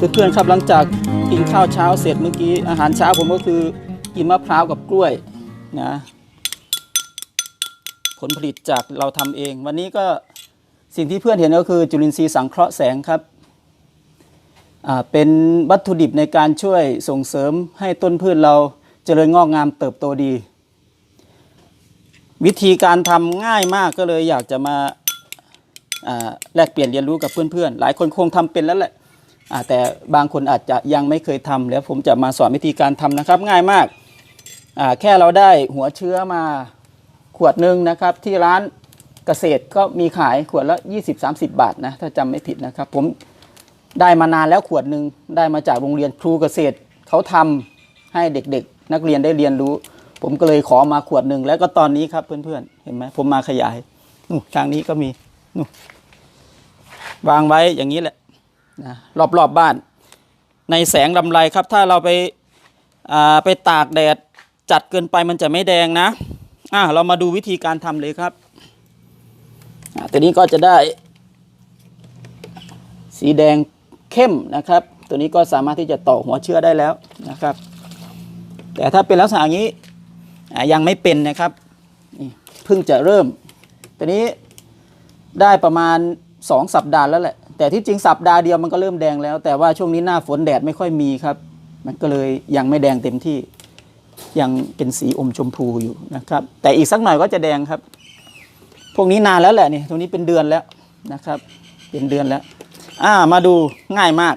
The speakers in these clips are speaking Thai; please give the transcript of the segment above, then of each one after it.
เพื่อนๆครับหลังจากกินข้าวเช้าเสร็จเมื่อกี้อาหารเช้าผมก็คือกินมะพร้าวกับกล้วยนะผลผลิตจากเราทำเอง วันนี้ก็สิ่งที่เพื่อนเห็นก็คือจุลินทรีย์สังเคราะห์แสงครับเป็นวัตถุดิบในการช่วยส่งเสริมให้ต้นพืชเราเจริญงอกงามเติบโตดี วิธีการทำง่ายมากก็เลยอยากจะมาแลกเปลี่ยนเรียนรู้กับเพื่อนๆ หลายคนคงทำเป็นแล้วแหละ แต่บางคนอาจจะยังไม่เคยทำแล้วผมจะมาสอนวิธีการทำนะครับง่ายมาก แค่เราได้หัวเชื้อมาขวดหนึ่งนะครับ ที่ร้านเกษตรก็มีขายขวดละ 20-30 บาทนะถ้าจำไม่ผิดนะครับ ผมได้มานานแล้วขวดหนึ่งได้มาจากโรงเรียนครูเกษตรเขาทำให้เด็กๆ นักเรียนได้เรียนรู้ ผมก็เลยขอมาขวดหนึ่งแล้วก็ตอนนี้ครับเพื่อนๆเห็นไหมผมมาขยายนู่ทางนี้ก็มีนู่วางไว้อย่างนี้แหละ นะรอบๆบบ้าน ในแสงลำไรครับ ถ้าเราไปอ่าไปตากแดดจัดเกินไปมันจะไม่แดงนะอะเรามาดูวิธีการทำเลยครับอะตัวนี้ก็จะได้ สีแดงเข้มนะครับ ตัวนี้ก็สามารถที่จะต่อหัวเชื้อได้แล้วนะครับ แต่ถ้าเป็นลักษณะอย่างนี้ยังไม่เป็นนะครับเพิ่งจะเริ่มตัวนี้ได้ประมาณ 2 สัปดาห์แล้วแหละ แต่ที่จริงสัปดาห์เดียวมันก็เริ่มแดงแล้ว แต่ว่าช่วงนี้หน้าฝนแดดไม่ค่อยมีครับ มันก็เลยยังไม่แดงเต็มที่ ยังเป็นสีอมชมพูอยู่นะครับ แต่อีกสักหน่อยก็จะแดงครับ พวกนี้นานแล้วแหละนี่ตรงนี้เป็นเดือนแล้วนะครับ เป็นเดือนแล้ว อ่ามาดูง่ายมาก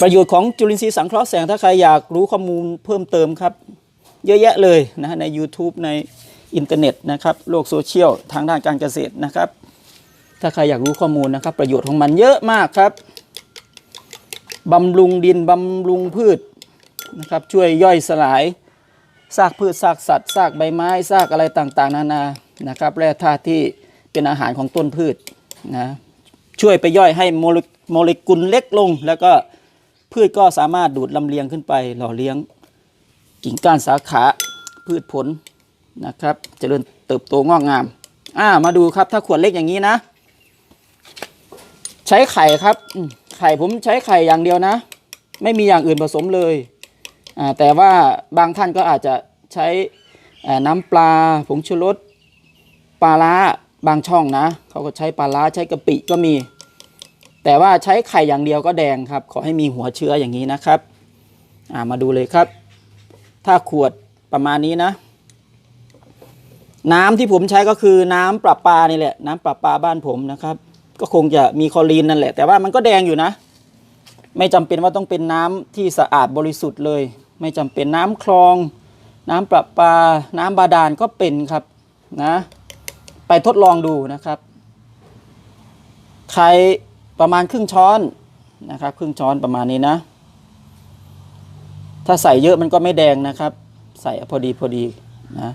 ประโยชน์ของจุลินทรีย์สังเคราะห์แสงถ้าใครอยากรู้ข้อมูลเพิ่มเติมครับ เยอะแยะเลยนะใน YouTube ในอินเทอร์เน็ตนะครับโลกโซเชียลทางด้านการเกษตรนะครับ ถ้าใครอยากรู้ข้อมูลนะครับ ประโยชน์ของมันเยอะมากครับบำรุงดินบำรุงพืชนะครับ ช่วยย่อยสลายซากพืชซากสัตว์ซากใบไม้ซากอะไรต่างๆ นานานะครับแร่ธาตุที่เป็นอาหารของต้นพืชนะช่วยไปย่อยให้โมเลโมเลกุลเล็กลง แล้วก็พืชก็สามารถดูดลำเลียงขึ้นไป หล่อเลี้ยงกิ่งก้านสาขาพืชผลนะครับเจริญเติบโตงอกงามอ่ามาดูครับถ้าขวดเล็กอย่างนี้นะ ใช้ไข่ครับไข่ผมใช้ไข่อย่างเดียวนะ ไม่มีอย่างอื่นผสมเลยแต่ว่าบางท่านก็อาจจะใช้น้ำปลาผงชูรสปลาล้าบางช่องนะเขาก็ใช้ปลาล้าใช้กะปิก็มี แต่ว่าใช้ไข่อย่างเดียวก็แดงครับ ขอให้มีหัวเชื้ออย่างนี้นะครับามาดูเลยครับ ถ้าขวดประมาณนี้นะ น้ำที่ผมใช้ก็คือน้ำประปานี่แหละ น้ำประปาบ้านผมนะครับ ก็คงจะมีคอรีนนั่นแหละ แต่ว่ามันก็แดงอยู่นะ ไม่จำเป็นว่าต้องเป็นน้ำที่สะอาดบริสุทธิ์เลย ไม่จำเป็นน้ำคลอง น้ำประปา น้ำบาดาลก็เป็นครับนะ ไปทดลองดูนะครับ ใครประมาณครึ่งช้อนนะครับ ครึ่งช้อนประมาณนี้นะ ถ้าใส่เยอะมันก็ไม่แดงนะครับ ใส่พอดีพอดีนะ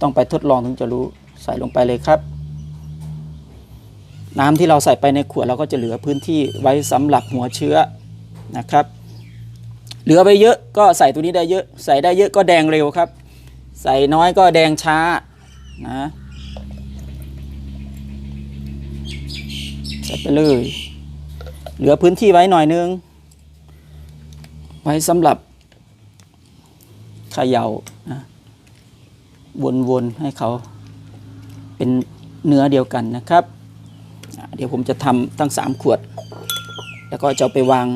ต้องไปทดลองถึงจะรู้ใส่ลงไปเลยครับ น้ำที่เราใส่ไปในขวดเราก็จะเหลือพื้นที่ไว้สำหรับหัวเชื้อนะครับ เหลือไปเยอะก็ใส่ตัวนี้ได้เยอะ ใส่ได้เยอะก็แดงเร็วครับ ใส่น้อยก็แดงช้านะใส่ไปเลย เหลือพื้นที่ไว้หน่อยนึง ไว้สำหรับเขย่านะวนๆให้เขาเป็นเนื้อเดียวกันนะครับ เดี๋ยวผมจะทำทั้ง 3 ขวด แล้วก็จะไปวาง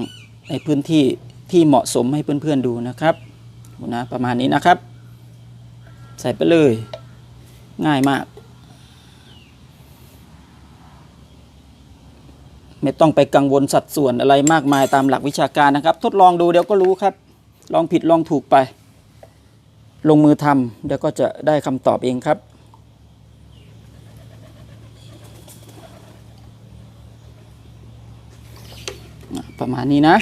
ในพื้นที่ที่เหมาะสมให้เพื่อนๆดูนะครับนะประมาณนี้นะครับ ใส่ไปเลยง่ายมาก ไม่ต้องไปกังวลสัดส่วนอะไรมากมายตามหลักวิชาการนะครับ ทดลองดูเดี๋ยวก็รู้ครับ ลองผิดลองถูกไป ลงมือทำเดี๋ยวก็จะได้คำตอบเองครับ ประมาณนี้นะ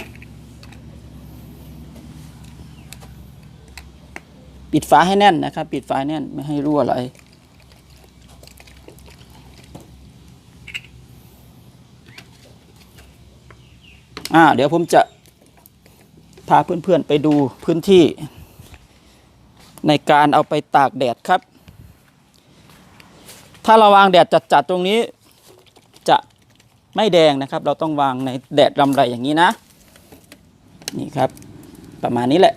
ปิดฝาให้แน่นนะครับ ปิดฝาแน่นไม่ให้รั่วไหลอ่าเดี๋ยวผมจะพาเพื่อนๆไปดูพื้นที่ ในการเอาไปตากแดดครับ ถ้าเราวางแดดจัดๆตรงนี้จะ ไม่แดงนะครับ เราต้องวางในแดดรำไรอย่างนี้นะ นี่ครับ ประมาณนี้แหละ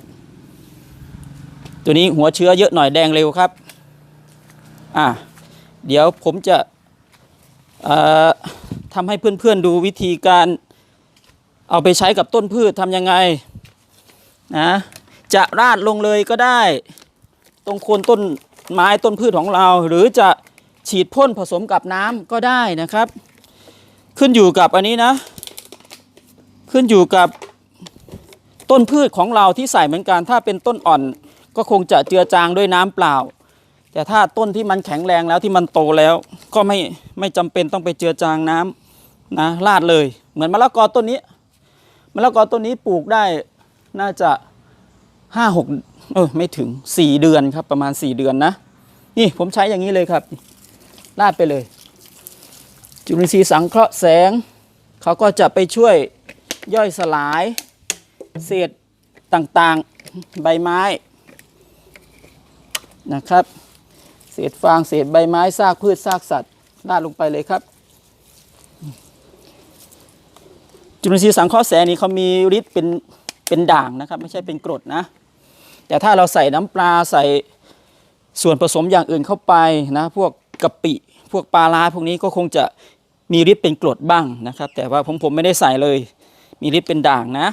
ตัวนี้หัวเชื้อเยอะหน่อยแดงเร็วครับ อ่าเดี๋ยวผมจะเอ่อทำให้เพื่อนๆดูวิธีการเอาไปใช้กับต้นพืชทำยังไงนะจะราดลงเลยก็ได้ ตรงโคนต้นไม้ต้นพืชของเรา หรือจะฉีดพ่นผสมกับน้ำก็ได้นะครับ ขึ้นอยู่กับอันนี้นะ ขึ้นอยู่กับต้นพืชของเราที่ใส่เหมือนกัน ถ้าเป็นต้นอ่อนก็คงจะเจือจางด้วยน้ำเปล่า แต่ถ้าต้นที่มันแข็งแรงแล้วที่มันโตแล้วก็ไม่ไม่จำเป็นต้องไปเจือจางน้ำนะราดเลย เหมือนมะละกอต้นนี้มะละกอต้นนี้ปลูกได้น่าจะห้าหกเออไม่ถึงสี่เดือนครับประมาณสี่เดือนนะนี่ผมใช้อย่างนี้เลยครับราดไปเลย จุลินทรีย์สังเคราะห์แสง เขาก็จะไปช่วยย่อยสลายเศษต่างๆใบไม้นะครับ เศษฟางเศษใบไม้ซากพืชซากสัตว์ราดลงไปเลยครับ จุลินทรีย์สังเคราะห์แสงนี้เขามีฤทธิ์เป็นเป็นด่างนะครับ ไม่ใช่เป็นกรดนะ แต่ถ้าเราใส่น้ำปลาใส่ส่วนผสมอย่างอื่นเข้าไปนะ พวกกะปิ พวกปลาร้าพวกนี้ก็คงจะมีฤทธิ์เป็นกรดบ้างนะครับ แต่ว่าผมผมไม่ได้ใส่เลย มีฤทธิ์เป็นด่างนะ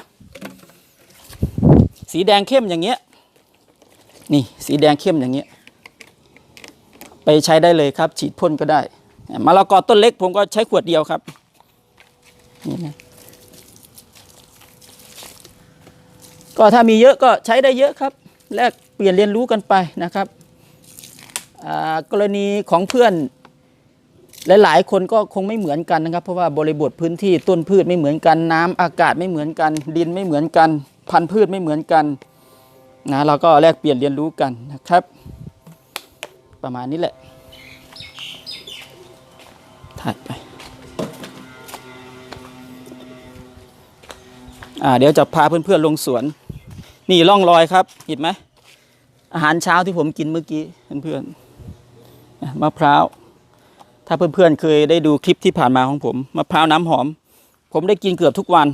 สีแดงเข้มอย่างเงี้ยนี่สีแดงเข้มอย่างเงี้ยไปใช้ได้เลยครับ ฉีดพ่นก็ได้มะละกอต้นเล็กผมก็ใช้ขวดเดียวครับนี่นะก็ถ้ามีเยอะก็ใช้ได้เยอะครับ แลกเปลี่ยนเรียนรู้กันไปนะครับ กรณีของเพื่อน หลายๆ คนก็คงไม่เหมือนกันนะครับ เพราะว่าบริบทพื้นที่ต้นพืชไม่เหมือนกัน น้ำอากาศไม่เหมือนกัน ดินไม่เหมือนกัน พันธุ์พืชไม่เหมือนกันนะเราก็แลกเปลี่ยนเรียนรู้กันนะครับ ประมาณนี้แหละถ่ายไปอ่าเดี๋ยวจะพาเพื่อนๆลงสวน นี่ร่องรอยครับเห็นไหมอาหารเช้าที่ผมกินเมื่อกี้เพื่อนๆมะพร้าว ถ้าเพื่อนๆเคยได้ดูคลิปที่ผ่านมาของผมมะพร้าวน้ำหอม ผมได้กินเกือบทุกวัน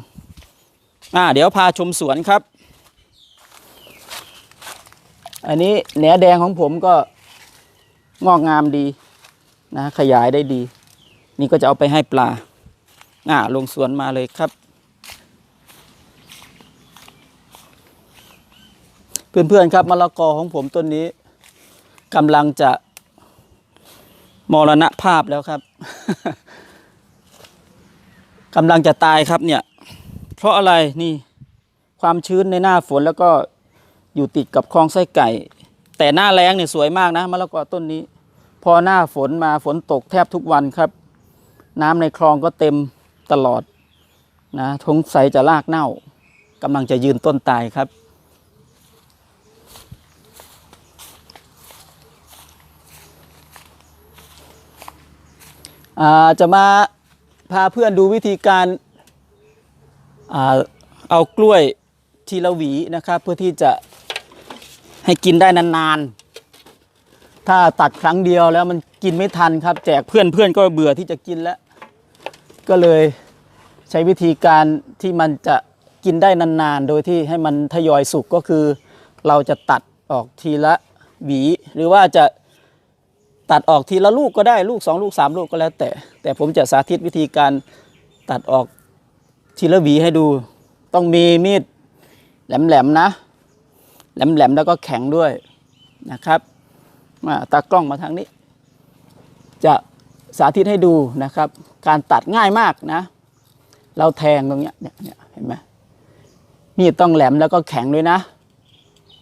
อ่า เดี๋ยวพาชมสวนครับ อันนี้แหนแดงของผมก็งอกงามดีนะขยายได้ดี นี่ก็จะเอาไปให้ปลา อ่า ลงสวนมาเลยครับ เพื่อนๆครับมะละกอของผมต้นนี้กำลังจะ มรณภาพแล้วครับกำลังจะตายครับเนี่ย เพราะอะไรนี่ความชื้นในหน้าฝนแล้วก็อยู่ติดกับคลองไส้ไก่ แต่หน้าแล้งเนี่ยสวยมากนะมะละกอต้นนี้ พอหน้าฝนมาฝนตกแทบทุกวันครับ น้ำในคลองก็เต็มตลอดนะทงใสจะลากเน่ากำลังจะยืนต้นตายครับ จะมาพาเพื่อนดูวิธีการอเอากล้วยทีละหวีนะครับ เพื่อที่จะให้กินได้นานๆ ถ้าตัดครั้งเดียวแล้วมันกินไม่ทันครับ แจกเพื่อนเพื่อนก็เบื่อที่จะกินแล้ว ก็เลยใช้วิธีการที่มันจะกินได้นานๆ โดยที่ให้มันทยอยสุกก็คือ เราจะตัดออกทีละหวี หรือว่าจะ ตัดออกทีละลูกก็ได้ลูกสองลูกสามลูกก็แล้วแต่ แต่ผมจะสาธิตวิธีการตัดออกทีละหวีให้ดู ต้องมีมีดแหลมๆนะ แหลมๆแล้วก็แข็งด้วยนะครับมาตากล้องมาทางนี้ จะสาธิตให้ดูนะครับ การตัดง่ายมากนะ เราแทงตรงเนี้เนี่ยเนี่ยเห็นไหมมีดต้องแหลมแล้วก็แข็งด้วยนะ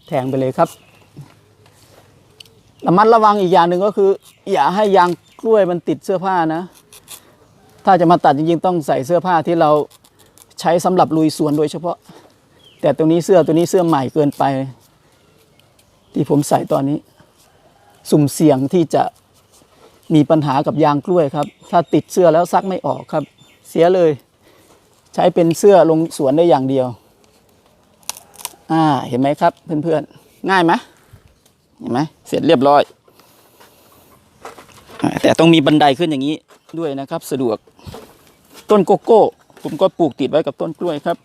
แทงไปเลยครับ ระมัดระวังอีกอย่างหนึ่งก็คือ อย่าให้ยางกล้วยมันติดเสื้อผ้านะ ถ้าจะมาตัดจริงๆ ต้องใส่เสื้อผ้าที่เราใช้สำหรับลุยสวนโดยเฉพาะ แต่ตัวนี้เสื้อตัวนี้เสื้อใหม่เกินไป ที่ผมใส่ตอนนี้ สุ่มเสี่ยงที่จะมีปัญหากับยางกล้วยครับ ถ้าติดเสื้อแล้วซักไม่ออกครับ เสียเลย ใช้เป็นเสื้อลงสวนได้อย่างเดียว อ่า เห็นไหมครับเพื่อนๆ ง่ายไหม เห็นไหมเสร็จเรียบร้อย แต่ต้องมีบันไดขึ้นอย่างนี้ด้วยนะครับ สะดวก ต้นโกโก้ ผมก็ปลูกติดไว้กับต้นกล้วยครับ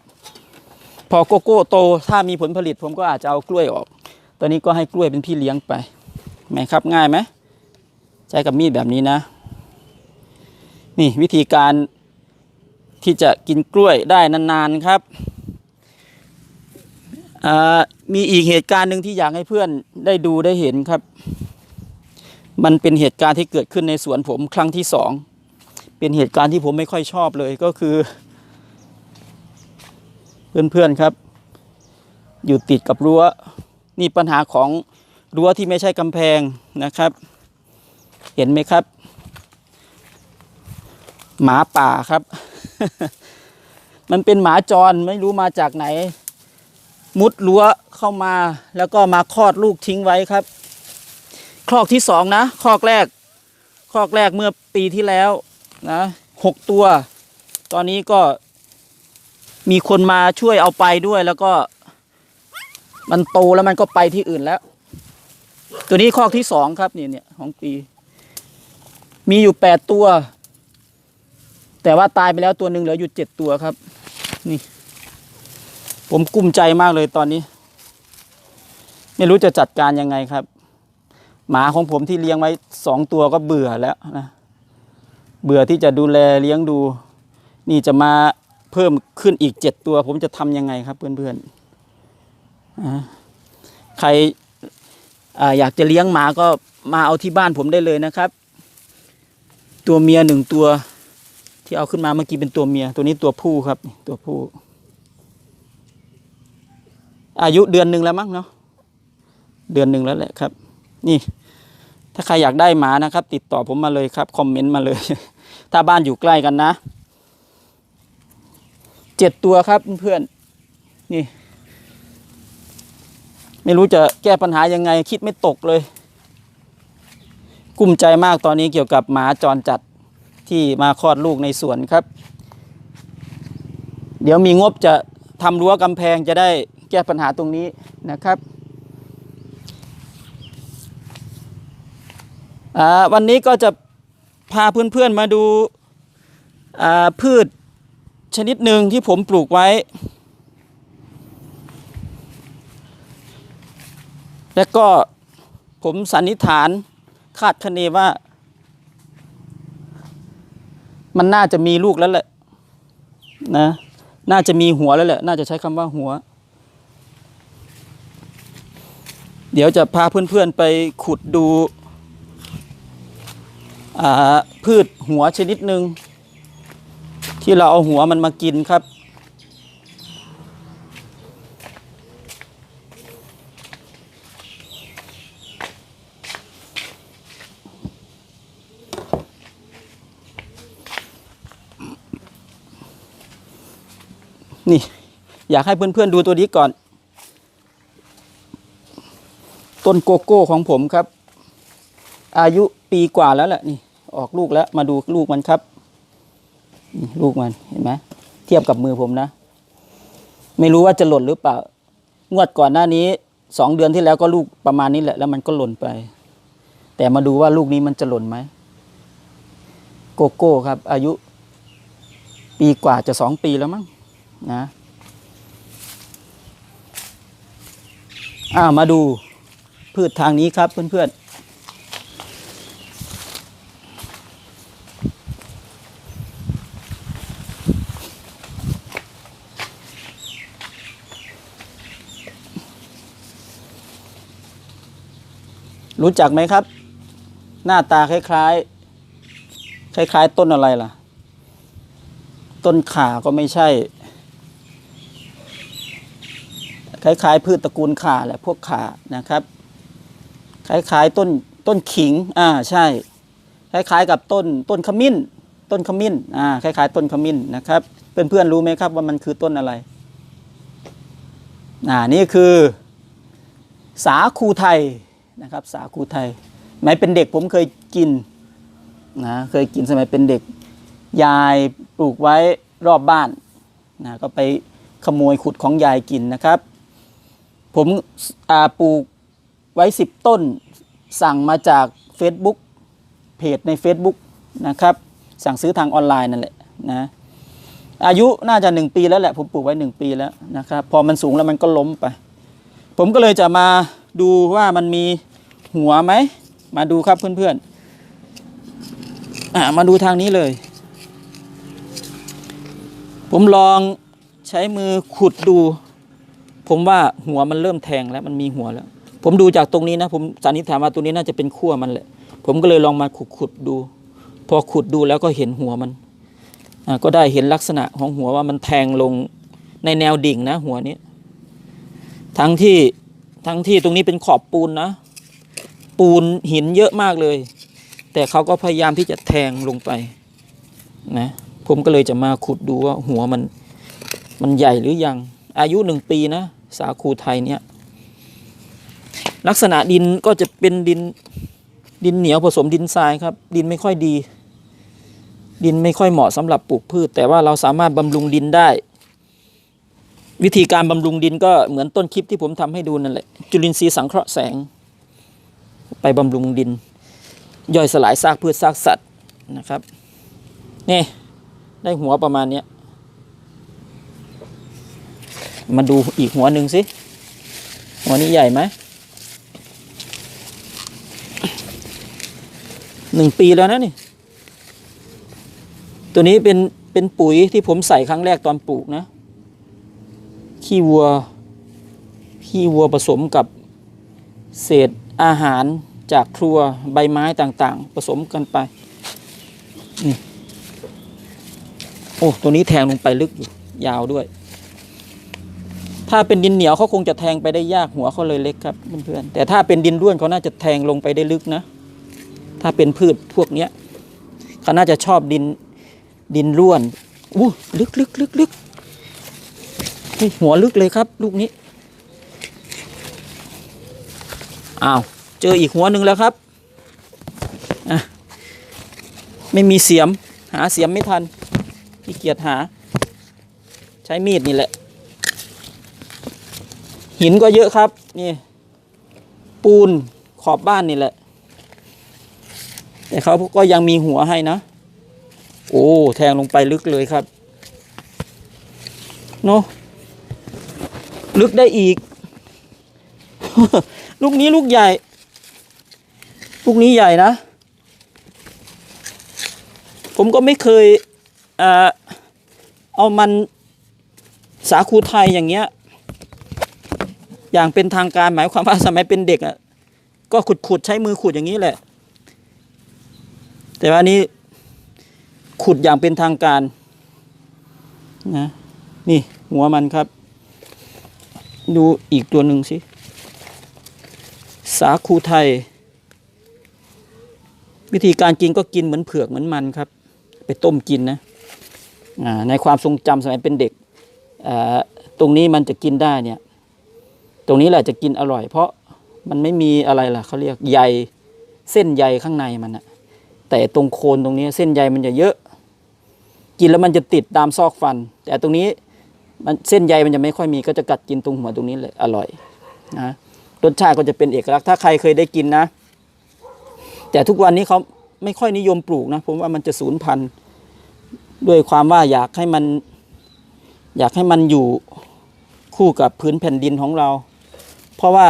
พอโกโก้โตถ้ามีผลผลิต ผมก็อาจจะเอากล้วยออก ตอนนี้ก็ให้กล้วยเป็นพี่เลี้ยงไปไหมครับง่ายไหมใช้กับมีดแบบนี้นะ นี่วิธีการที่จะกินกล้วยได้นานๆครับ มีอีกเหตุการณ์หนึ่งที่อยากให้เพื่อนได้ดูได้เห็นครับ มันเป็นเหตุการณ์ที่เกิดขึ้นในสวนผมครั้งที่สอง เป็นเหตุการณ์ที่ผมไม่ค่อยชอบเลยก็คือ เพื่อนๆครับ อยู่ติดกับรั้ว นี่ปัญหาของรั้วที่ไม่ใช่กำแพงนะครับ เห็นไหมครับ หมาป่าครับ มันเป็นหมาจรไม่รู้มาจากไหน มุดรั้วเข้ามาแล้วก็มาคลอดลูกทิ้งไว้ครับ คลอกที่สองนะคลอกแรกคลอกแรกเมื่อปีที่แล้วนะหกตัว ตอนนี้ก็มีคนมาช่วยเอาไปด้วยแล้วก็มันโตแล้วมันก็ไปที่อื่นแล้ว ตัวนี้คลอกที่สองครับเนี่ยเนี่ยของปี มีอยู่แปดตัว แต่ว่าตายไปแล้วตัวหนึ่งเหลืออยู่เจ็ดตัวครับ นี่ ผมกุ้มใจมากเลยตอนนี้ ไม่รู้จะจัดการยังไงครับ หมาของผมที่เลี้ยงไว้สองตัวก็เบื่อแล้วนะเบื่อที่จะดูแลเลี้ยงดู นี่จะมาเพิ่มขึ้นอีกเจ็ดตัว ผมจะทำยังไงครับ เพื่อนๆอ่าใครออยากจะเลี้ยงหมาก็มาเอาที่บ้านผมได้เลยนะครับ ตัวเมียหนึ่งตัว ที่เอาขึ้นมาเมื่อกี้เป็นตัวเมีย ตัวนี้ตัวผู้ครับ ตัวผู้ อายุเดือนหนึ่งแล้วมั้งเนาะเดือนหนึ่งแล้วแหละครับ นี่ ถ้าใครอยากได้หมานะครับ ติดต่อผมมาเลยครับคอมเมนต์มาเลย ถ้าบ้านอยู่ใกล้กันนะเจ็ดตัวครับเพื่อนนี่ ไม่รู้จะแก้ปัญหายังไง คิดไม่ตกเลย กุ้มใจมากตอนนี้เกี่ยวกับหมาจรจัดที่มาคลอดลูกในสวนครับ เดี๋ยวมีงบจะทำรั้วกำแพงจะได้ แก้ปัญหาตรงนี้นะครับวันนี้ก็จะพาเพื่อนๆมาดูาพืชชนิดหนึ่งที่ผมปลูกไว้ และก็ผมสันนิษฐานคาดคะเนว่า มันน่าจะมีลูกแล้วแหละนะน่าจะมีหัวแล้วแหละ น่าจะใช้คำว่าหัว เดี๋ยวจะพาเพื่อนๆไปขุดดูพืชหัวชนิดหนึ่งที่เราเอาหัวมันมากินครับ นี่ อยากให้เพื่อนๆดูตัวนี้ก่อน ต้นโกโก้ของผมครับ อายุปีกว่าแล้วแหละนี่ ออกลูกแล้วมาดูลูกมันครับนี่ลูกมันเห็นไหมเทียบกับมือผมนะ ไม่รู้ว่าจะหล่นหรือเปล่างวดก่อนหน้านี้สองเดือนที่แล้วก็ลูกประมาณนี้แหละ แล้วมันก็หล่นไป แต่มาดูว่าลูกนี้มันจะหล่นไหมโกโก้ครับ อายุ ปีกว่าจะสองปีแล้วมั้งนะอ่ามาดู พืชทางนี้ครับเพื่อนๆ รู้จักไหมครับ หน้าตาคล้ายๆ คล้ายๆ ต้นอะไรล่ะ ต้นข่าก็ไม่ใช่คล้ายๆพืชตระกูลข่าแหละพวกข่านะครับ คล้ายๆต้นต้นขิงอ่าใช่ คล้ายๆกับต้นต้นขมิ้น ต้นขมิ้นอ่าคล้ายๆ ต้นขมิ้นนะครับเพื่อนๆรู้ไหมครับว่ามันคือต้นอะไรอ่านี่คือสาคูไทยนะครับ สาคูไทยสมัยเป็นเด็กผมเคยกินนะเคยกินสมัยเป็นเด็ก ยายปลูกไว้รอบบ้านนะก็ไปขโมยขุดของยายกินนะครับ ผมปลูก ไว้สิบต้น สั่งมาจาก Facebook เพจใน Facebook นะครับ สั่งซื้อทางออนไลน์นั่นแหละนะอายุน่าจะหนึ่งปีแล้วแหละ ผมปลูกไว้หนึ่งปีแล้วนะครับ พอมันสูงแล้วมันก็ล้มไป ผมก็เลยจะมาดูว่ามันมีหัวไหม มาดูครับเพื่อนๆมาดูทางนี้เลย ผมลองใช้มือขุดดู ผมว่าหัวมันเริ่มแทงแล้วมันมีหัวแล้ว ผมดูจากตรงนี้นะ ผมสันนิษฐานว่าตรงนี้น่าจะเป็นขั้วมันแหละ ผมก็เลยลองมาขุดขุดดู พอขุดดูแล้วก็เห็นหัวมันก็ได้เห็นลักษณะของหัวว่ามันแทงลงในแนวดิ่งนะ หัวนี้ ทั้งที่ทั้งที่ตรงนี้เป็นขอบปูนนะ ปูนหินเยอะมากเลย แต่เขาก็พยายามที่จะแทงลงไปนะผมก็เลยจะมาขุดดูว่าหัวมัน มันใหญ่หรือยัง อายุหนึ่งปีนะ สาคูไทยเนี่ย ลักษณะดินก็จะเป็นดินดินเหนียวผสมดินทรายครับ ดินไม่ค่อยดี ดินไม่ค่อยเหมาะสำหรับปลูกพืช แต่ว่าเราสามารถบำรุงดินได้ วิธีการบำรุงดินก็เหมือนต้นคลิปที่ผมทำให้ดูนั่นแหละจุลินทรีย์สังเคราะห์แสง ไปบำรุงดิน ย่อยสลายซากพืชซากสัตว์นะครับนี่ได้หัวประมาณเนี้ยมาดูอีกหัวหนึ่งสิหัวนี้ใหญ่ไหม หนึ่งปีแล้วนะนี่ ตัวนี้เป็นเป็นปุ๋ยที่ผมใส่ครั้งแรกตอนปลูกนะ ขี้วัว ขี้วัวผสมกับเศษอาหารจากครัวใบไม้ต่างๆ ผสมกันไปนี่โอ้ ตัวนี้แทงลงไปลึกอยู่ยาวด้วย ถ้าเป็นดินเหนียวเขาคงจะแทงไปได้ยากหัวเขาเลยเล็กครับเพื่อนๆแต่ถ้าเป็นดินร่วนเขาน่าจะแทงลงไปได้ลึกนะ ถ้าเป็นพืชพวกเนี้ยเขาน่าจะชอบดินดินร่วนอู้ลึกลึกลึกลึกหัวลึกเลยครับ ลูกนี้อ้าวเจออีกหัวหนึ่งแล้วครับอะไม่มีเสียม หาเสียมไม่ทันขี้เกียจหา ใช้มีดนี่แหละ หินก็เยอะครับ นี่ ปูนขอบบ้านนี่แหละ แต่เขาก็ยังมีหัวให้นะ โอ้แทงลงไปลึกเลยครับเนาะลึกได้อีก ลูกนี้ลูกใหญ่ ลูกนี้ใหญ่นะ ผมก็ไม่เคยเอามันสาคูไทยอย่างเงี้ย อย่างเป็นทางการหมายความว่าสมัยเป็นเด็กอะ ก็ขุดขุดๆใช้มือขุดอย่างนี้แหละ แต่ว่านี้ขุดอย่างเป็นทางการนะ นี่หัวมันครับ ดูอีกตัวหนึ่งสิ สาคูไทย วิธีการกินก็กินเหมือนเผือกเหมือนมันครับ ไปต้มกินนะในความทรงจำสมัยเป็นเด็ก ตรงนี้มันจะกินได้เนี่ย ตรงนี้แหละจะกินอร่อย เพราะมันไม่มีอะไรล่ะเขาเรียกใยเส้นใยข้างในมันอะ แต่ตรงโคนตรงนี้เส้นใยมันจะเยอะ กินแล้วมันจะติดตามซอกฟัน แต่ตรงนี้มันเส้นใยมันจะไม่ค่อยมีก็จะกัดกินตรงหัวตรงนี้เลยอร่อยนะรสชาติก็จะเป็นเอกลักษณ์ถ้าใครเคยได้กินนะ แต่ทุกวันนี้เขาไม่ค่อยนิยมปลูกนะผมว่ามันจะสูญพันธุ์ด้วยความว่าอยากให้มัน อยากให้มันอยู่คู่กับพื้นแผ่นดินของเรา เพราะว่า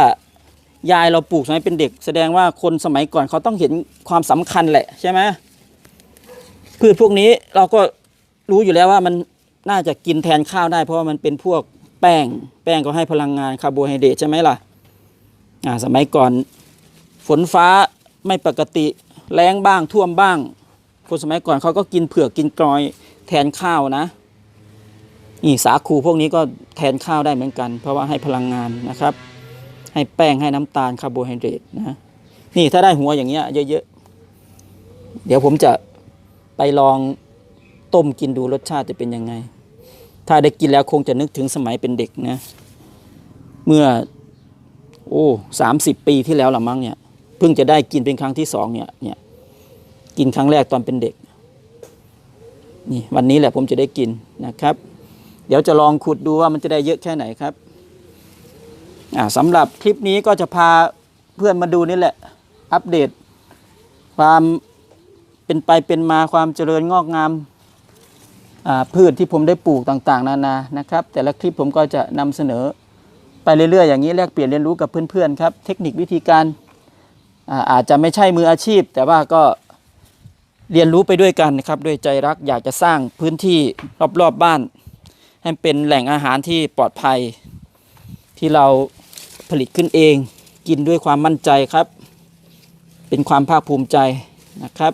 ยายเราปลูกสมัยเป็นเด็ก แสดงว่าคนสมัยก่อนเขาต้องเห็นความสำคัญแหละใช่ไหมพืชพวกนี้เราก็รู้อยู่แล้วว่ามันน่าจะกินแทนข้าวได้ เพราะว่ามันเป็นพวกแป้ง แป้งก็ให้พลังงานคาร์โบไฮเดรตใช่ไหมล่ะอ่าสมัยก่อนฝนฟ้าไม่ปกติแรงบ้างท่วมบ้าง คนสมัยก่อนเขาก็กินเผือกกินกรอยแทนข้าวนะนี่สาคูพวกนี้ก็แทนข้าวได้เหมือนกัน เพราะว่าให้พลังงานนะครับ ให้แป้งให้น้ำตาลคาร์โบไฮเดรตนะนี่ถ้าได้หัวอย่างเงี้ยเยอะๆ เดี๋ยวผมจะไปลองต้มกินดูรสชาติจะเป็นยังไง ถ้าได้กินแล้วคงจะนึกถึงสมัยเป็นเด็กนะ เมื่อ โอ้สามสิบปีที่แล้วละมั้งเนี่ยเพิ่งจะได้กินเป็นครั้งที่สองเนี่ยเนี่ยกินครั้งแรกตอนเป็นเด็กนี่วันนี้แหละผมจะได้กินนะครับ เดี๋ยวจะลองขุดดูว่ามันจะได้เยอะแค่ไหนครับ สำหรับคลิปนี้ก็จะพาเพื่อนมาดูนี่แหละ อัปเดต ความเป็นไปเป็นมาความเจริญงอกงามพืชที่ผมได้ปลูกต่างๆ นานานะครับ แต่ละคลิปผมก็จะนำเสนอไปเรื่อยๆ อย่างนี้แลกเปลี่ยนเรียนรู้กับเพื่อนๆครับ เทคนิควิธีการอาอาจจะไม่ใช่มืออาชีพ แต่ว่าก็เรียนรู้ไปด้วยกันนะครับด้วยใจรักอยากจะสร้างพื้นที่รอบๆบ้าน ให้เป็นแหล่งอาหารที่ปลอดภัย ที่เราผลิตขึ้นเอง กินด้วยความมั่นใจครับ เป็นความภาคภูมิใจนะครับ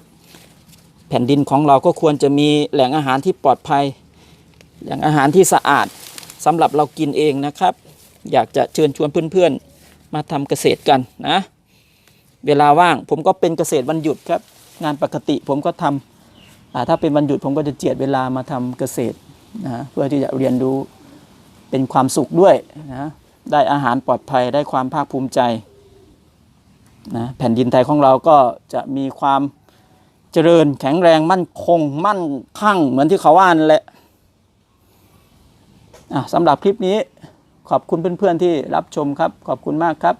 แผ่นดินของเราก็ควรจะมีแหล่งอาหารที่ปลอดภัยแหล่งอาหารที่สะอาดสำหรับเรากินเองนะครับ อยากจะเชิญชวนเพื่อนๆ มาทำเกษตรกันนะ เวลาว่างผมก็เป็นเกษตรวันหยุดครับ งานปกติผมก็ทำอ่ถ้าเป็นวันหยุดผมก็จะเจียดเวลามาทำเกษตรนะเพื่อที่จะเรียนรู้เป็นความสุขด้วยนะ ได้อาหารปลอดภัยได้ความภาคภูมิใจนะแผ่นดินไทยของเราก็จะมีความเจริญแข็งแรงมั่นคงมั่นคั่งเหมือนที่เขาว่านแหละสำหรับคลิปนี้ขอบคุณเพื่อนๆที่รับชมครับ ขอบคุณมากครับ